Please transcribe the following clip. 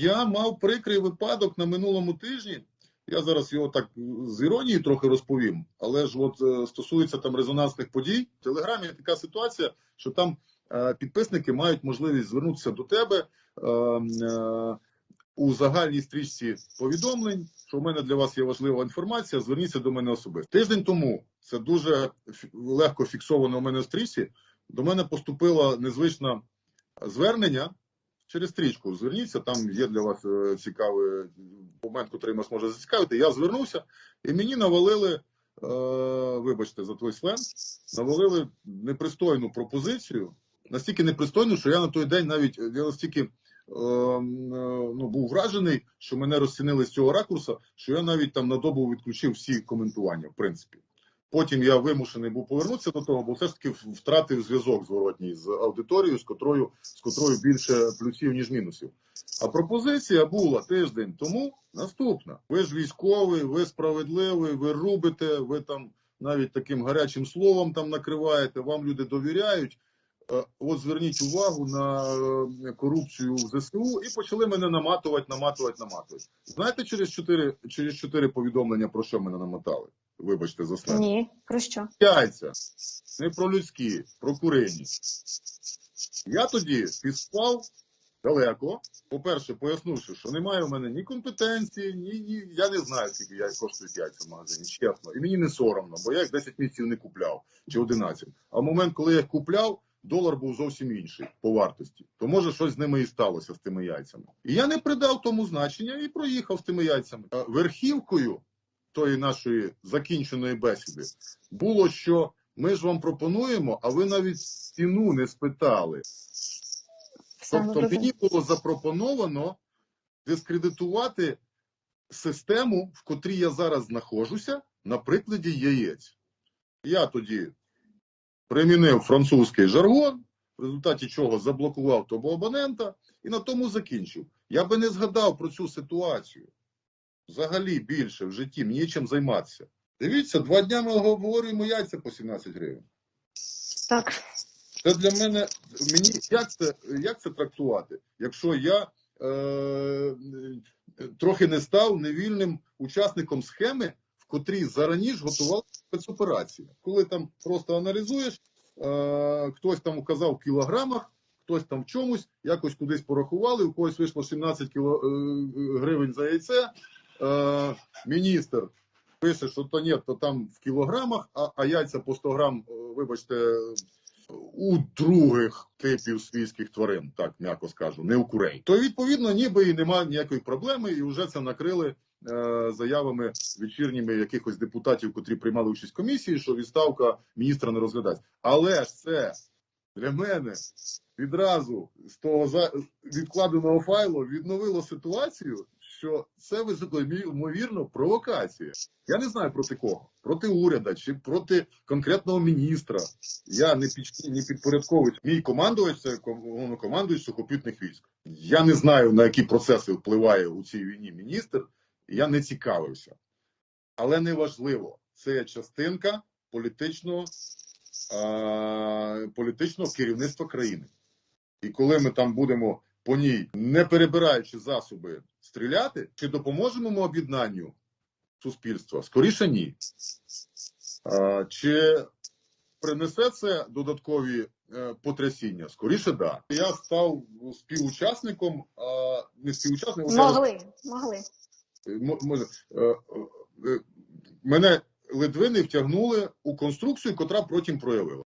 Я мав прикрий випадок на минулому тижні. Я зараз його так з іронії трохи розповім, але ж от е, стосується там резонансних подій. В Телеграмі така ситуація, що там е, підписники мають можливість звернутися до тебе е, е, у загальній стрічці повідомлень, що в мене для вас є важлива інформація. Зверніться до мене особисто. Тиждень тому це дуже легко фіксовано у мене в стрічці. До мене поступило незвичне звернення через стрічку. Зверніться, там є для вас е, цікавий момент, який вас може зацікавити. Я звернувся, і мені навалили, е, вибачте за той сленг, навалили непристойну пропозицію. Настільки непристойну, що я на той день навіть я настільки е, м, е, ну, був вражений, що мене розцінили з цього ракурсу, що я навіть там на добу відключив всі коментування, в принципі. Потім я вимушений був повернутися до того, бо все ж таки втратив зв'язок зворотній з аудиторією, з котрою, з котрою більше плюсів, ніж мінусів. А пропозиція була тиждень тому наступна. Ви ж військовий, ви справедливий, ви рубите, ви там навіть таким гарячим словом там накриваєте, вам люди довіряють. Е, От зверніть увагу на е, корупцію в ЗСУ і почали мене наматувати, наматувати, наматувати. Знаєте, через чотири через чотири повідомлення про що мене намотали? Вибачте за сленг. Ні, про що? Яйця, не про людські, про курині. Я тоді підспав далеко. По-перше, пояснивши, що немає у мене ні компетенції, ні, ні я не знаю, скільки я коштують яйця в магазині, чесно. І мені не соромно, бо я їх 10 місяців не купляв чи 11. А в момент, коли я їх купляв, долар був зовсім інший по вартості. То може щось з ними і сталося з тими яйцями. І я не придав тому значення і проїхав з тими яйцями. Верхівкою тої нашої закінченої бесіди було, що ми ж вам пропонуємо, а ви навіть ціну не спитали. Тобто мені було запропоновано дискредитувати систему, в котрій я зараз знаходжуся, на прикладі яєць. Я тоді примінив французький жаргон, в результаті чого заблокував того абонента і на тому закінчив. Я би не згадав про цю ситуацію. Взагалі більше в житті мені чим займатися. Дивіться, два дня ми обговорюємо яйця по 17 гривень. Так. Це для мене мені як це, як це трактувати, якщо я е, трохи не став невільним учасником схеми, в котрій зараніше готували спецоперацію. Коли там просто аналізуєш, е, хтось там указав в кілограмах, хтось там в чомусь, якось кудись порахували, у когось вийшло 17 кіло, е, гривень за яйце. Е, міністр пише, що то ні, то там в кілограмах, а, а яйця по 100 грам, е, вибачте, у других типів свійських тварин, так м'яко скажу, не у курей. То відповідно, ніби і немає ніякої проблеми, і вже це накрили е, заявами вечірніми якихось депутатів, котрі приймали участь в комісії, що відставка міністра не розглядається. Але ж це для мене відразу з того відкладеного файлу відновило ситуацію, що це високо ймовірно провокація. Я не знаю проти кого, проти уряду чи проти конкретного міністра. Я не під не підпорядковуюсь. Мій командувач це головнокомандувач сухопутних військ. Я не знаю на які процеси впливає у цій війні міністр. Я не цікавився, але неважливо. Це частинка політичного, е, політичного керівництва країни. І коли ми там будемо по ній, не перебираючи засоби, стріляти, чи допоможемо ми об'єднанню суспільства? Скоріше ні. А, чи принесе це додаткові е, потрясіння? Скоріше да. Я став співучасником, а не співучасником. Могли, могли. Може, е, е, мене ледвини втягнули у конструкцію, котра потім проявила.